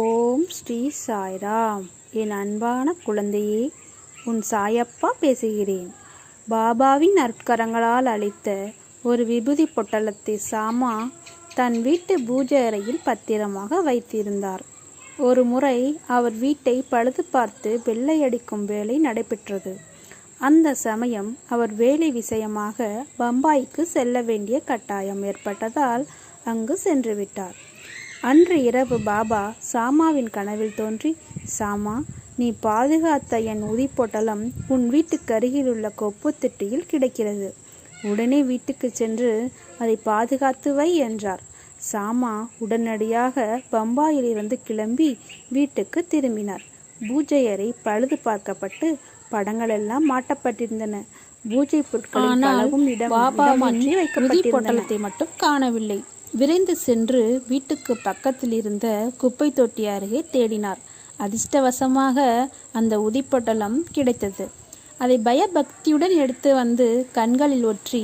ஓம் ஸ்ரீ சாய்ராம். என் அன்பான குழந்தையே உன் சாயப்பா பேசுகிறேன். பாபாவின் அற்கரங்களால் அளித்த ஒரு விபூதி பொட்டலத்தை சாமா தன் வீட்டு பூஜை அறையில் பத்திரமாக வைத்திருந்தார். ஒரு முறை அவர் வீட்டை பழுது பார்த்து வெள்ளையடிக்கும் வேலை நடைபெற்றது. அந்த சமயம் அவர் வேலை விஷயமாக பம்பாய்க்கு செல்ல வேண்டிய கட்டாயம் ஏற்பட்டதால் அங்கு சென்றுவிட்டார். அன்று இரவு பாபா சாமாவின் கனவில் தோன்றி சாமா நீ பாதுகாத்த என் உதிப்பொட்டலம் உன் வீட்டுக்கு அருகிலுள்ள கொப்பு திட்டியில் கிடைக்கிறது. உடனே வீட்டுக்கு சென்று அதை பாதுகாத்து வை என்றார். சாமா உடனடியாக பம்பாயிலிருந்து கிளம்பி வீட்டுக்கு திரும்பினார். பூஜை அறை பழுது பார்க்கப்பட்டு படங்கள் எல்லாம் மாட்டப்பட்டிருந்தன பூஜை பொருட்கள் பலவும் இடம் இடமாற்றி வைக்கப்பட்டிருந்தன. மட்டும் காணவில்லை. விரைந்து சென்று வீட்டுக்கு பக்கத்தில் இருந்த குப்பை தொட்டி அருகே தேடினார். அதிர்ஷ்டவசமாக அந்த உதிப்பொட்டலம் கிடைத்தது. அதை பயபக்தியுடன் எடுத்து வந்து கண்களில் ஒற்றி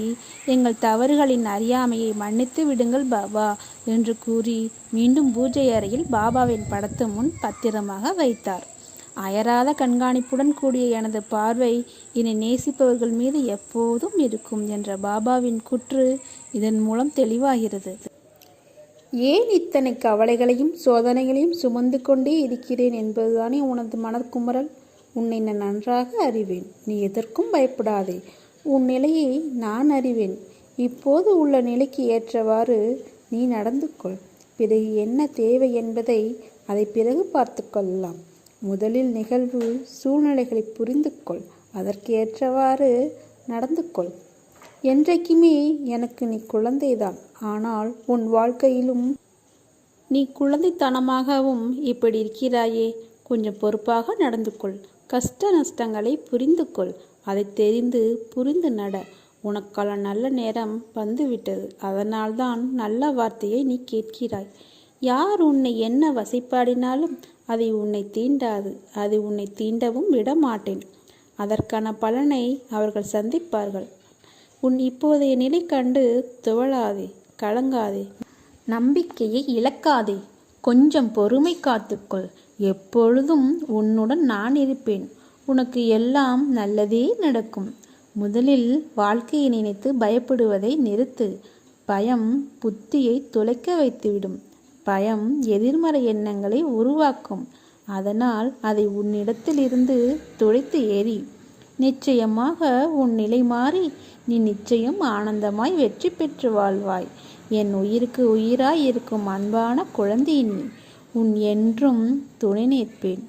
எங்கள் தவறுகளின் அறியாமையை மன்னித்து விடுங்கள் பாபா என்று கூறி மீண்டும் பூஜை அறையில் பாபாவின் படத்து முன் பத்திரமாக வைத்தார். அயராத கண்காணிப்புடன் கூடிய எனது பார்வை என்னை நேசிப்பவர்கள் மீது எப்போதும் இருக்கும் என்ற பாபாவின் குற்று இதன் மூலம் தெளிவாகிறது. ஏன் இத்தனை கவலைகளையும் சோதனைகளையும் சுமந்து கொண்டே இருக்கிறேன் என்பதுதானே உனது மனக்குமரல் உன்னை நான் நன்றாக அறிவேன். நீ எதற்கும் பயப்படாதே. உன் நிலையை நான் அறிவேன். இப்போது உள்ள நிலைக்கு ஏற்றவாறு நீ நடந்து கொள். பிறகு என்ன தேவை என்பதை அதை பிறகு பார்த்து கொள்ளலாம். முதலில் நிகழ்வு சூழ்நிலைகளை புரிந்து கொள். அதற்கு ஏற்றவாறு நடந்து கொள். என்றைக்குமே எனக்கு நீ குழந்தைதான். ஆனால் உன் வாழ்க்கையிலும் நீ குழந்தைத்தனமாகவும் இப்படி இருக்கிறாயே. கொஞ்சம் பொறுப்பாக நடந்து கொள் கஷ்ட நஷ்டங்களை புரிந்து கொள் அதை தெரிந்து புரிந்து நட. உனக்கான நல்ல நேரம் வந்துவிட்டது. அதனால்தான் நல்ல வார்த்தையை நீ கேட்கிறாய். யார் உன்னை என்ன வசைப்பாடினாலும் அதை உன்னை தீண்டாது. அது உன்னை தீண்டவும் விட மாட்டேன் அதற்கான பலனை அவர்கள் சந்திப்பார்கள். உன் இப்போதைய நிலை கண்டு துவளாதே கலங்காதே. நம்பிக்கையை இழக்காதே. கொஞ்சம் பொறுமை காத்துக்கொள். எப்பொழுதும் உன்னுடன் நான் இருப்பேன். உனக்கு எல்லாம் நல்லதே நடக்கும். முதலில் வாழ்க்கையை நினைத்து பயப்படுவதை நிறுத்து. பயம் புத்தியை துளைக்க வைத்துவிடும். பயம் எதிர்மறை எண்ணங்களை உருவாக்கும். அதனால் அதை உன்னிடத்திலிருந்து துடைத்து எறி. நிச்சயமாக உன் நிலை மாறி நீ நிச்சயம் ஆனந்தமாய் வெற்றி பெற்று வாழ்வாய். என் உயிருக்கு உயிராய் இருக்கும் அன்பான குழந்தை நீ உன் என்றும் துணை நிற்பேன்.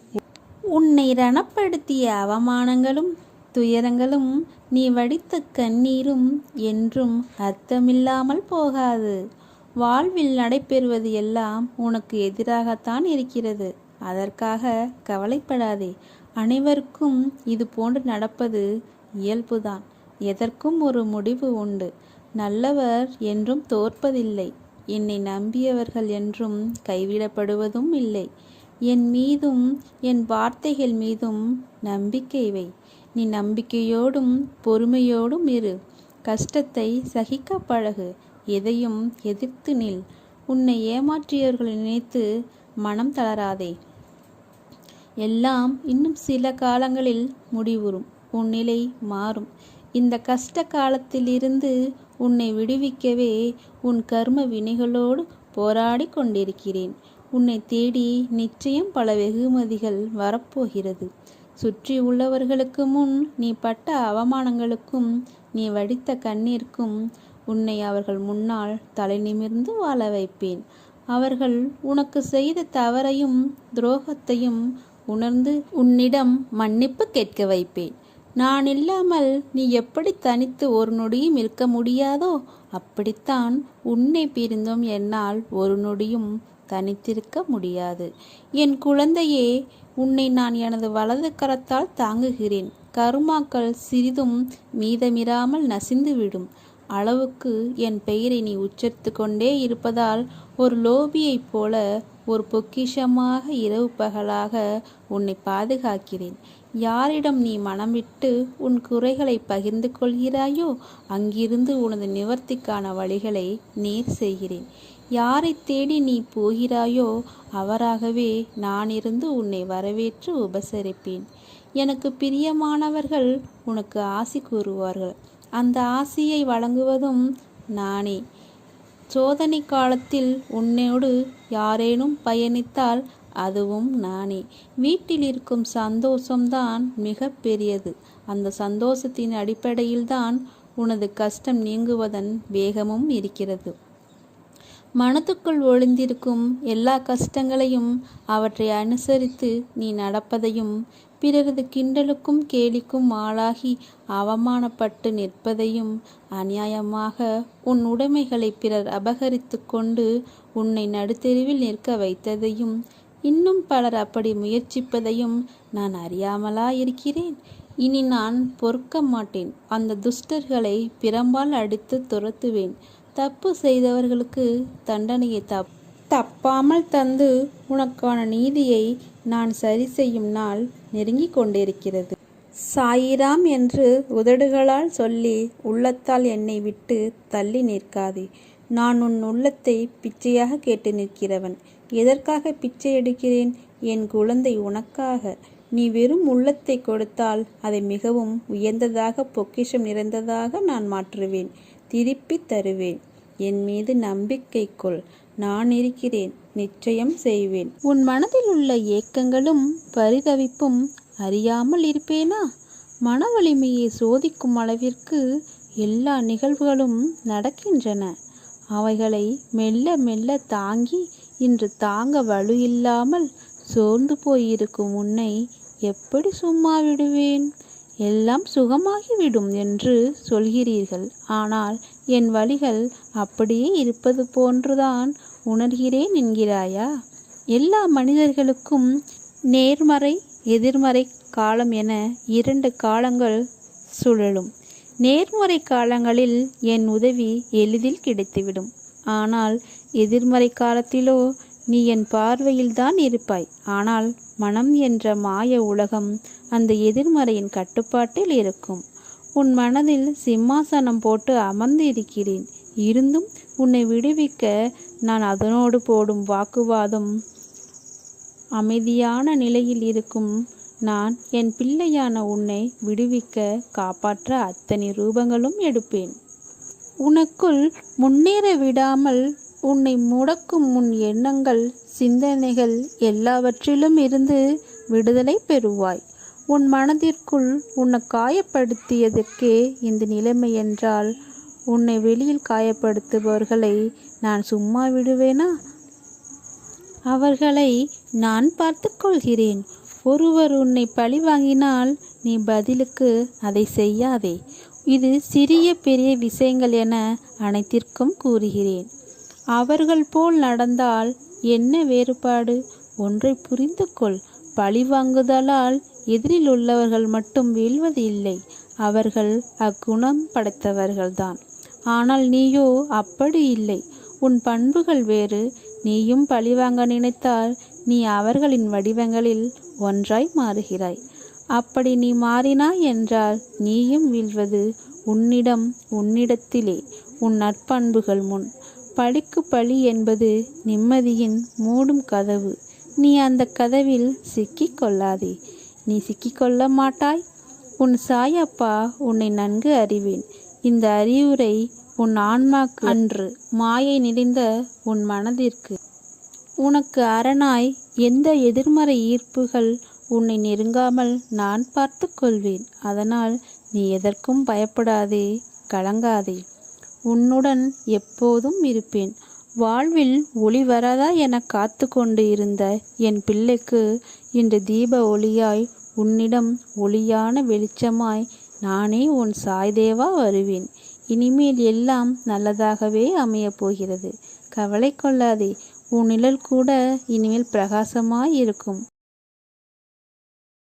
உன்னை ரணப்படுத்திய அவமானங்களும் துயரங்களும் நீ வடித்த கண்ணீரும் என்றும் அர்த்தமில்லாமல் போகாது. வாழ்வில் நடைபெறுவது எல்லாம் உனக்கு எதிராகத்தான் இருக்கிறது. அதற்காக கவலைப்படாதே. அனைவருக்கும் இது போன்று நடப்பது இயல்புதான். எதற்கும் ஒரு முடிவு உண்டு. நல்லவர் என்றும் தோற்பதில்லை. என்னை நம்பியவர்கள் என்றும் கைவிடப்படுவதும் இல்லை. என் மீதும் என் வார்த்தைகள் மீதும் நம்பிக்கை வை. நீ நம்பிக்கையோடும் பொறுமையோடும் இரு. கஷ்டத்தை சகிக்க பழகு. எதையும் எதிர்த்து நில். உன்னை ஏமாற்றியவர்களை நினைத்து மனம் தளராதே. எல்லாம் இன்னும் சில காலங்களில் முடிவுறும். உன் நிலை மாறும். இந்த கஷ்ட காலத்திலிருந்து உன்னை விடுவிக்கவே உன் கர்ம வினைகளோடு போராடி கொண்டிருக்கிறேன். உன்னை தேடி நிச்சயம் பல வெகுமதிகள் வரப்போகிறது. சுற்றி உள்ளவர்களுக்கு முன் நீ பட்ட அவமானங்களுக்கும் நீ வடித்த கண்ணீருக்கும் உன்னை அவர்கள் முன்னால் தலை நிமிர்ந்து வாழ வைப்பேன். அவர்கள் உனக்கு செய்த தவறையும் துரோகத்தையும் உணர்ந்து உன்னிடம் மன்னிப்பு கேட்க வைப்பேன். நான் இல்லாமல் நீ எப்படி தனித்து ஒரு நொடியும் இருக்க முடியாதோ அப்படித்தான் உன்னை பிரிந்தும் என்னால் ஒரு நொடியும் தனித்திருக்க முடியாது. என் குழந்தையே உன்னை நான் எனது வலது கரத்தால் தாங்குகிறேன். கருமாக்கள் சிறிதும் மீதமிராமல் நசிந்துவிடும். அளவுக்கு என் பெயரை நீ உச்சரித்து கொண்டே இருப்பதால் ஒரு லோபியைப் போல ஒரு பொக்கிஷமாக இரவு பகலாக உன்னை பாதுகாக்கிறேன். யாரிடம் நீ மனம் விட்டு உன் குறைகளை பகிர்ந்து கொள்கிறாயோ அங்கிருந்து உனது நிவர்த்திக்கான வழிகளை நேர் செய்கிறேன். யாரை தேடி நீ போகிறாயோ அவராகவே நான் இருந்து உன்னை வரவேற்று உபசரிப்பேன். எனக்கு பிரியமானவர்கள் உனக்கு ஆசி கூறுவார்கள். அந்த ஆசியை வழங்குவதும் நானே. சோதனை காலத்தில் உன்னோடு யாரேனும் பயணித்தால் அதுவும் நானே. வீட்டில் இருக்கும் சந்தோஷம்தான் மிக பெரியது. அந்த சந்தோஷத்தின் அடிப்படையில்தான் உனது கஷ்டம் நீங்குவதன் வேகமும் இருக்கிறது. மனத்துக்குள் ஒளிந்திருக்கும் எல்லா கஷ்டங்களையும் அவற்றை அனுசரித்து நீ நடப்பதையும் பிறரது கிண்டலுக்கும் கேலிக்கும் ஆளாகி அவமானப்பட்டு நிற்பதையும் அநியாயமாக உன் உடைமைகளை பிறர் அபகரித்து கொண்டு உன்னை நடுத்தெருவில் நிற்க வைத்ததையும் இன்னும் பலர் அப்படி முயற்சிப்பதையும் நான் அறியாமலா இருக்கிறேன் இனி நான் பொறுக்க மாட்டேன். அந்த துஷ்டர்களை பிரம்பால் அடித்து துரத்துவேன். தப்பு செய்தவர்களுக்கு தண்டனையை தப் தப்பாமல் தந்து உனக்கான நீதியை நான் சரி செய்யும் நாள் நெருங்கிக் கொண்டிருக்கிறது. சாயிராம் என்று உதடுகளால் சொல்லி உள்ளத்தால் என்னை விட்டு தள்ளி நிற்காதே. நான் உன் உள்ளத்தை பிச்சையாக கேட்டு நிற்கிறவன். எதற்காக பிச்சை எடுக்கிறேன்? என் குழந்தை உனக்காக. நீ வெறும் உள்ளத்தை கொடுத்தால் அதை மிகவும் உயர்ந்ததாக பொக்கிஷம் நிறைந்ததாக நான் மாற்றுவேன். திருப்பி தருவேன். என் மீது நம்பிக்கை கொள். நான் இருக்கிறேன். நிச்சயம் செய்வேன். உன் மனதில் உள்ள ஏக்கங்களும் பரிதவிப்பும் அறியாமல் இருப்பேனா? மன வலிமையை சோதிக்கும் அளவிற்கு எல்லா நிகழ்வுகளும் நடக்கின்றன. அவைகளை மெல்ல மெல்ல தாங்கி இன்று தாங்க வலு இல்லாமல் சோர்ந்து போயிருக்கும் உன்னை எப்படி சும்மா விடுவேன்? எல்லாம் சுகமாகிவிடும் என்று சொல்கிறீர்கள். ஆனால் என் வழிகள் அப்படியே இருப்பது போன்றுதான் உணர்கிறேன் என்கிறாயா? எல்லா மனிதர்களுக்கும் நேர்மறை எதிர்மறை காலம் என இரண்டு காலங்கள் சுழலும். நேர்மறை காலங்களில் என் உதவி எளிதில் கிடைத்துவிடும். ஆனால் எதிர்மறை காலத்திலோ நீ என் பார்வையில்தான் இருப்பாய். ஆனால் மனம் என்ற மாய உலகம் அந்த எதிர்மறையின் கட்டுப்பாட்டில் இருக்கும். உன் மனதில் சிம்மாசனம் போட்டு அமர்ந்து இருக்கிறேன் இருந்தும் உன்னை விடுவிக்க நான் அதனோடு போடும் வாக்குவாதம் அமைதியான நிலையில் இருக்கும். நான் என் பிள்ளையான உன்னை விடுவிக்க காப்பாற்ற அத்தனை ரூபங்களும் எடுப்பேன். உனக்குள் முன்னேற விடாமல் உன்னை முடக்கும் உன் எண்ணங்கள் சிந்தனைகள் எல்லாவற்றிலும் இருந்து விடுதலை பெறுவாய். உன் மனதிற்குள் உன்னை காயப்படுத்தியதற்கே இந்த நிலைமை என்றால் உன்னை வெளியில் காயப்படுத்துபவர்களை நான் சும்மா விடுவேனா? அவர்களை நான் பார்த்து கொள்கிறேன் ஒருவர் உன்னை பழி வாங்கினால் நீ பதிலுக்கு அதை செய்யாதே. இது சிறிய பெரிய விஷயங்கள் என அனைத்திற்கும் கூறுகிறேன். அவர்கள் போல் நடந்தால் என்ன வேறுபாடு? ஒன்றை புரிந்து கொள் பழி வாங்குதலால் எதிரில் உள்ளவர்கள் மட்டும் வீழ்வது இல்லை அவர்கள் அக்குணம் படைத்தவர்கள்தான். ஆனால் நீயோ அப்படி இல்லை. உன் பண்புகள் வேறு. நீயும் பழிவாங்க நினைத்தால் நீ அவர்களின் வடிவங்களில் ஒன்றாய் மாறுகிறாய். அப்படி நீ மாறினாய் என்றால் நீயும் வீழ்வது உன்னிடம் உன்னிடத்திலே உன் நற்பண்புகள் முன். பழிக்கு பழி என்பது நிம்மதியின் மூடும் கதவு. நீ அந்த கதவில் சிக்கிக் கொள்ளாதே. நீ சிக்கிக்கொள்ள மாட்டாய். உன் சாயப்பா உன்னை நன்கு அறிவேன். இந்த அறிவுரை உன் ஆன்மாக்கு அன்று மாயை நிறைந்த உன் மனதிற்கு. உனக்கு அரணாய் எந்த எதிர்மறை ஈர்ப்புகள் உன்னை நெருங்காமல் நான் பார்த்து கொள்வேன். அதனால் நீ எதற்கும் பயப்படாதே கலங்காதே. உன்னுடன் எப்போதும் இருப்பேன். வாழ்வில் ஒளி வராதா என காத்து கொண்டு இருந்த என் பிள்ளைக்கு இன்று தீப ஒளியாய் உன்னிடம் ஒளியான வெளிச்சமாய் நானே உன் சாய்தேவா வருவேன். இனிமேல் எல்லாம் நல்லதாகவே அமையப் போகிறது. கவலை கொள்ளாதே. உன் நிழல் கூட இனிமேல் பிரகாசமாய் இருக்கும்.